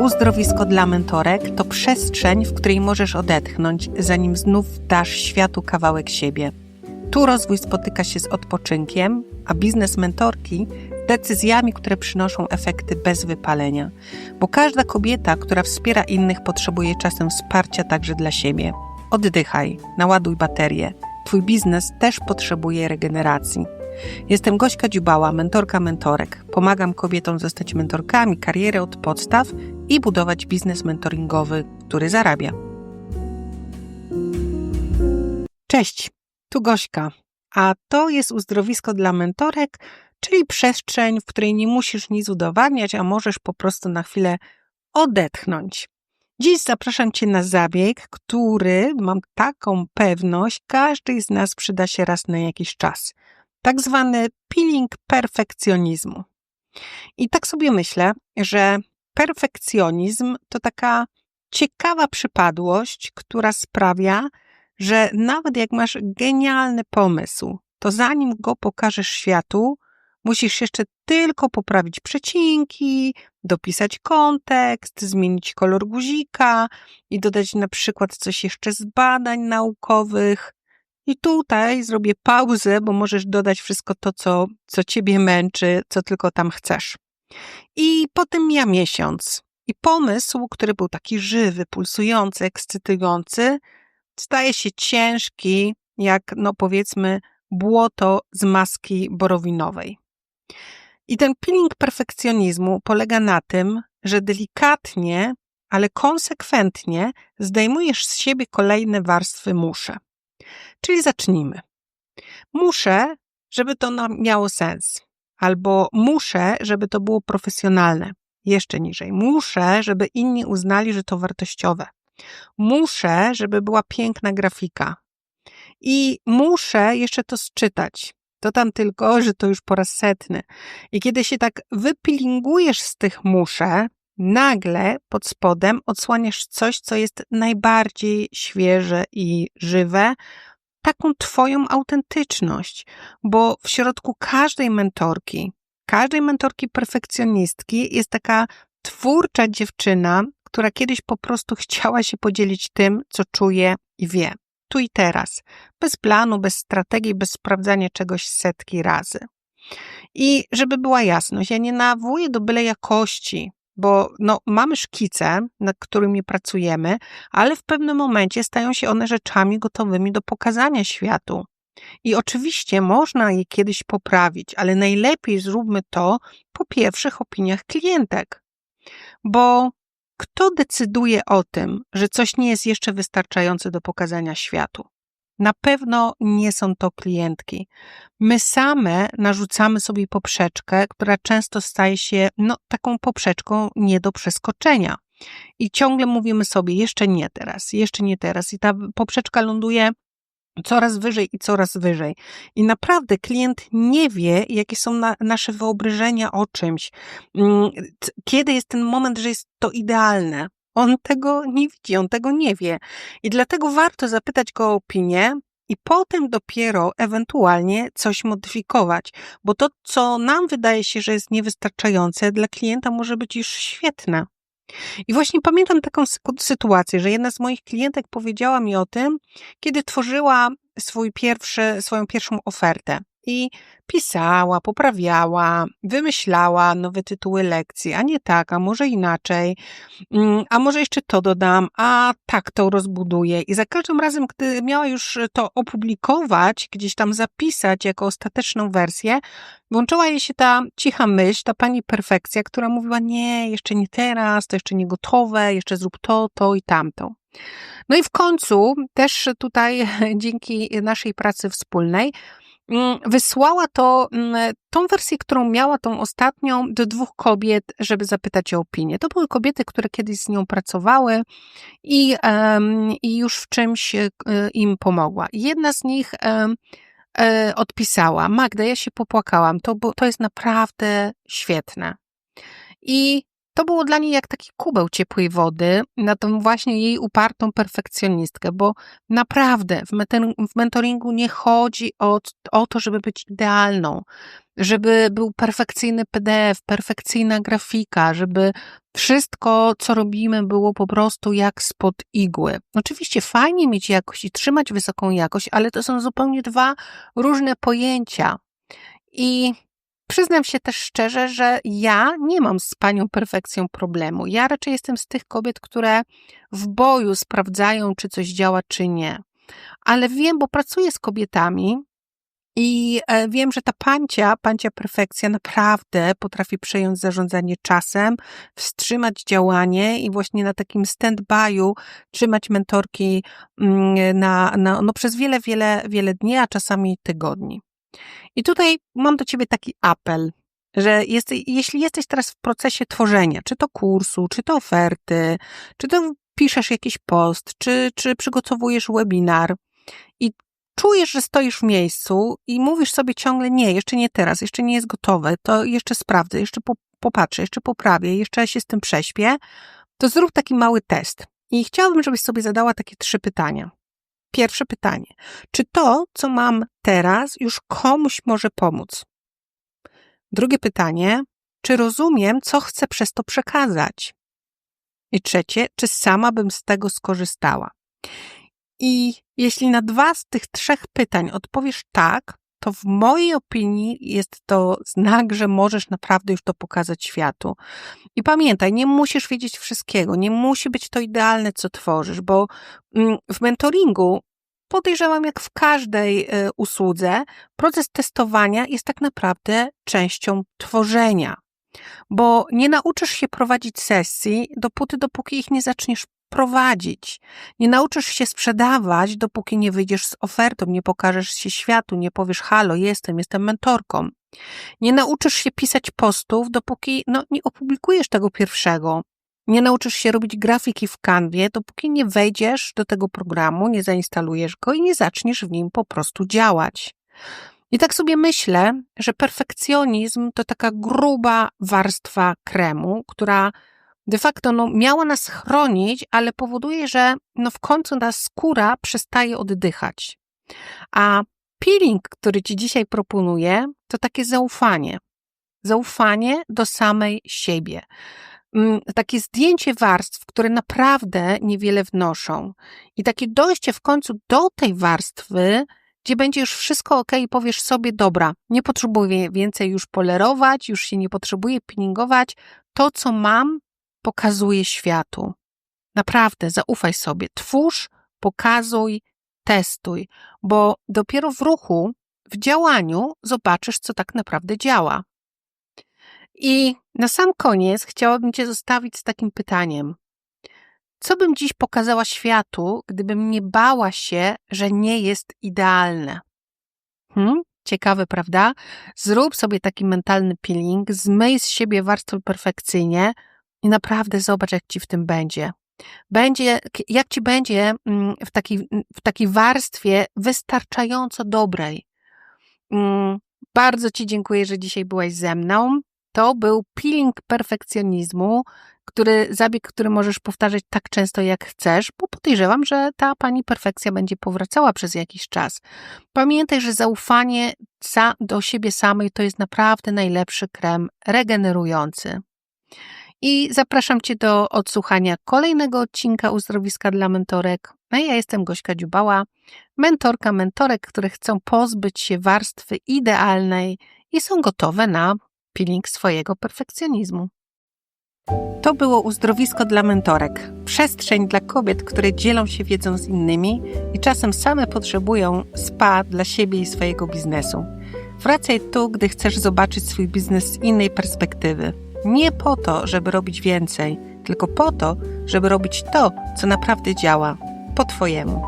Uzdrowisko dla mentorek to przestrzeń, w której możesz odetchnąć, zanim znów dasz światu kawałek siebie. Tu rozwój spotyka się z odpoczynkiem, a biznes mentorki decyzjami, które przynoszą efekty bez wypalenia. Bo każda kobieta, która wspiera innych, potrzebuje czasem wsparcia także dla siebie. Oddychaj, naładuj baterię. Twój biznes też potrzebuje regeneracji. Jestem Gośka Dziubała, mentorka mentorek. Pomagam kobietom zostać mentorkami, karierę od podstaw i budować biznes mentoringowy, który zarabia. Cześć, tu Gośka, a to jest uzdrowisko dla mentorek, czyli przestrzeń, w której nie musisz nic udowadniać, a możesz po prostu na chwilę odetchnąć. Dziś zapraszam Cię na zabieg, który, mam taką pewność, każdej z nas przyda się raz na jakiś czas. Tak zwany peeling perfekcjonizmu. I tak sobie myślę, że perfekcjonizm to taka ciekawa przypadłość, która sprawia, że nawet jak masz genialny pomysł, to zanim go pokażesz światu, musisz jeszcze tylko poprawić przecinki, dopisać kontekst, zmienić kolor guzika i dodać na przykład coś jeszcze z badań naukowych. I tutaj zrobię pauzę, bo możesz dodać wszystko to, co, co ciebie męczy, co tylko tam chcesz. I potem mija miesiąc. I pomysł, który był taki żywy, pulsujący, ekscytujący, staje się ciężki, jak no powiedzmy błoto z maski borowinowej. I ten peeling perfekcjonizmu polega na tym, że delikatnie, ale konsekwentnie zdejmujesz z siebie kolejne warstwy muszę. Czyli zacznijmy. Muszę, żeby to miało sens, albo muszę, żeby to było profesjonalne. Jeszcze niżej. Muszę, żeby inni uznali, że to wartościowe. Muszę, żeby była piękna grafika. I muszę jeszcze to sczytać. To tam tylko, że to już po raz setny. I kiedy się tak wypilingujesz z tych muszę, nagle pod spodem odsłaniasz coś, co jest najbardziej świeże i żywe, taką Twoją autentyczność, bo w środku każdej mentorki, każdej mentorki perfekcjonistki jest taka twórcza dziewczyna, która kiedyś po prostu chciała się podzielić tym, co czuje i wie. Tu i teraz. Bez planu, bez strategii, bez sprawdzania czegoś setki razy. I żeby była jasność, ja nie nawołuję do byle jakości, bo no, mamy szkice, nad którymi pracujemy, ale w pewnym momencie stają się one rzeczami gotowymi do pokazania światu. I oczywiście można je kiedyś poprawić, ale najlepiej zróbmy to po pierwszych opiniach klientek. Bo kto decyduje o tym, że coś nie jest jeszcze wystarczające do pokazania światu? Na pewno nie są to klientki. My same narzucamy sobie poprzeczkę, która często staje się no, taką poprzeczką nie do przeskoczenia. I ciągle mówimy sobie, jeszcze nie teraz, jeszcze nie teraz. I ta poprzeczka ląduje coraz wyżej i coraz wyżej. I naprawdę klient nie wie, jakie są na, nasze wyobrażenia o czymś. Mm, kiedy jest ten moment, że jest to idealne? On tego nie widzi, on tego nie wie. I dlatego warto zapytać go o opinię, i potem dopiero ewentualnie coś modyfikować, bo to, co nam wydaje się, że jest niewystarczające, dla klienta może być już świetne. I właśnie pamiętam taką sytuację, że jedna z moich klientek powiedziała mi o tym, kiedy tworzyła swój pierwszy, swoją pierwszą ofertę i pisała, poprawiała, wymyślała nowe tytuły lekcji, a nie tak, a może inaczej, mm, a może jeszcze to dodam, a tak to rozbuduję. I za każdym razem, gdy miała już to opublikować, gdzieś tam zapisać jako ostateczną wersję, włączyła jej się ta cicha myśl, ta pani perfekcja, która mówiła: Nie, jeszcze nie teraz, to jeszcze nie gotowe, jeszcze zrób to, to i tamto. No i w końcu też tutaj dzięki naszej pracy wspólnej wysłała to, mm, tą wersję, którą miała, tą ostatnią, do dwóch kobiet, żeby zapytać o opinię. To były kobiety, które kiedyś z nią pracowały i, i już w czymś e, im pomogła. Jedna z nich e, odpisała: Magda, ja się popłakałam, to, to jest naprawdę świetne. I to było dla niej jak taki kubeł ciepłej wody na tą właśnie jej upartą perfekcjonistkę, bo naprawdę w, mentoringu nie chodzi o, o to, żeby być idealną, żeby był perfekcyjny PDF, perfekcyjna grafika, żeby wszystko, co robimy, było po prostu jak spod igły. Oczywiście fajnie mieć jakość i trzymać wysoką jakość, ale to są zupełnie dwa różne pojęcia. I Przyznam się też szczerze, że ja nie mam z panią perfekcją problemu. Ja raczej jestem z tych kobiet, które w boju sprawdzają, czy coś działa, czy nie. Ale wiem, bo pracuję z kobietami i e, wiem, że ta pancia, pancia perfekcja naprawdę potrafi przejąć zarządzanie czasem, wstrzymać działanie i właśnie na takim stand-by'u trzymać mentorki mm, na, na, no przez wiele, wiele, wiele dni, a czasami tygodni. I tutaj mam do Ciebie taki apel, że jest, jeśli jesteś teraz w procesie tworzenia, czy to kursu, czy to oferty, czy to piszesz jakiś post, czy, czy przygotowujesz webinar i czujesz, że stoisz w miejscu i mówisz sobie ciągle nie, jeszcze nie teraz, jeszcze nie jest gotowe, to jeszcze sprawdzę, jeszcze po, popatrzę, jeszcze poprawię, jeszcze się z tym prześpię, to zrób taki mały test. I chciałabym, żebyś sobie zadała takie trzy pytania. Pierwsze pytanie. Czy to, co mam teraz, już komuś może pomóc? Drugie pytanie. Czy rozumiem, co chcę przez to przekazać? I trzecie, czy sama bym z tego skorzystała? I jeśli na dwa z tych trzech pytań odpowiesz tak, to w mojej opinii jest to znak, że możesz naprawdę już to pokazać światu. I pamiętaj, nie musisz wiedzieć wszystkiego, nie musi być to idealne, co tworzysz, bo mm, w mentoringu podejrzewam, jak w każdej e, usłudze, proces testowania jest tak naprawdę częścią tworzenia. Bo nie nauczysz się prowadzić sesji, dopóty, dopóki ich nie zaczniesz prowadzić. Nie nauczysz się sprzedawać, dopóki nie wyjdziesz z ofertą, nie pokażesz się światu, nie powiesz halo, jestem, jestem mentorką. Nie nauczysz się pisać postów, dopóki no, nie opublikujesz tego pierwszego. Nie nauczysz się robić grafiki w kanwie, dopóki nie wejdziesz do tego programu, nie zainstalujesz go i nie zaczniesz w nim po prostu działać. I tak sobie myślę, że perfekcjonizm to taka gruba warstwa kremu, która de facto no, miała nas chronić, ale powoduje, że no, w końcu ta skóra przestaje oddychać. A peeling, który Ci dzisiaj proponuję, to takie zaufanie. Zaufanie do samej siebie. Mm, takie zdjęcie warstw, które naprawdę niewiele wnoszą. I takie dojście w końcu do tej warstwy, gdzie będzie już wszystko ok i powiesz sobie, dobra, nie potrzebuję więcej już polerować, już się nie potrzebuję peelingować. To, co mam, pokazuję światu. Naprawdę, zaufaj sobie. Twórz, pokazuj, testuj, bo dopiero w ruchu, w działaniu zobaczysz, co tak naprawdę działa. I na sam koniec chciałabym Cię zostawić z takim pytaniem. Co bym dziś pokazała światu, gdybym nie bała się, że nie jest idealne? Hmm? Ciekawe, prawda? Zrób sobie taki mentalny peeling, zmyj z siebie warstwę perfekcyjnie i naprawdę zobacz, jak ci w tym będzie. Będzie, jak ci będzie mm, w takiej, w takiej warstwie wystarczająco dobrej. Mm, bardzo Ci dziękuję, że dzisiaj byłaś ze mną. To był peeling perfekcjonizmu, który, zabieg, który możesz powtarzać tak często jak chcesz, bo podejrzewam, że ta pani perfekcja będzie powracała przez jakiś czas. Pamiętaj, że zaufanie do siebie samej to jest naprawdę najlepszy krem regenerujący. I zapraszam Cię do odsłuchania kolejnego odcinka Uzdrowiska dla Mentorek. No ja jestem Gośka Dziubała, mentorka mentorek, które chcą pozbyć się warstwy idealnej i są gotowe na peeling swojego perfekcjonizmu. To było uzdrowisko dla mentorek. Przestrzeń dla kobiet, które dzielą się wiedzą z innymi i czasem same potrzebują spa dla siebie i swojego biznesu. Wracaj tu, gdy chcesz zobaczyć swój biznes z innej perspektywy. Nie po to, żeby robić więcej, tylko po to, żeby robić to, co naprawdę działa po Twojemu.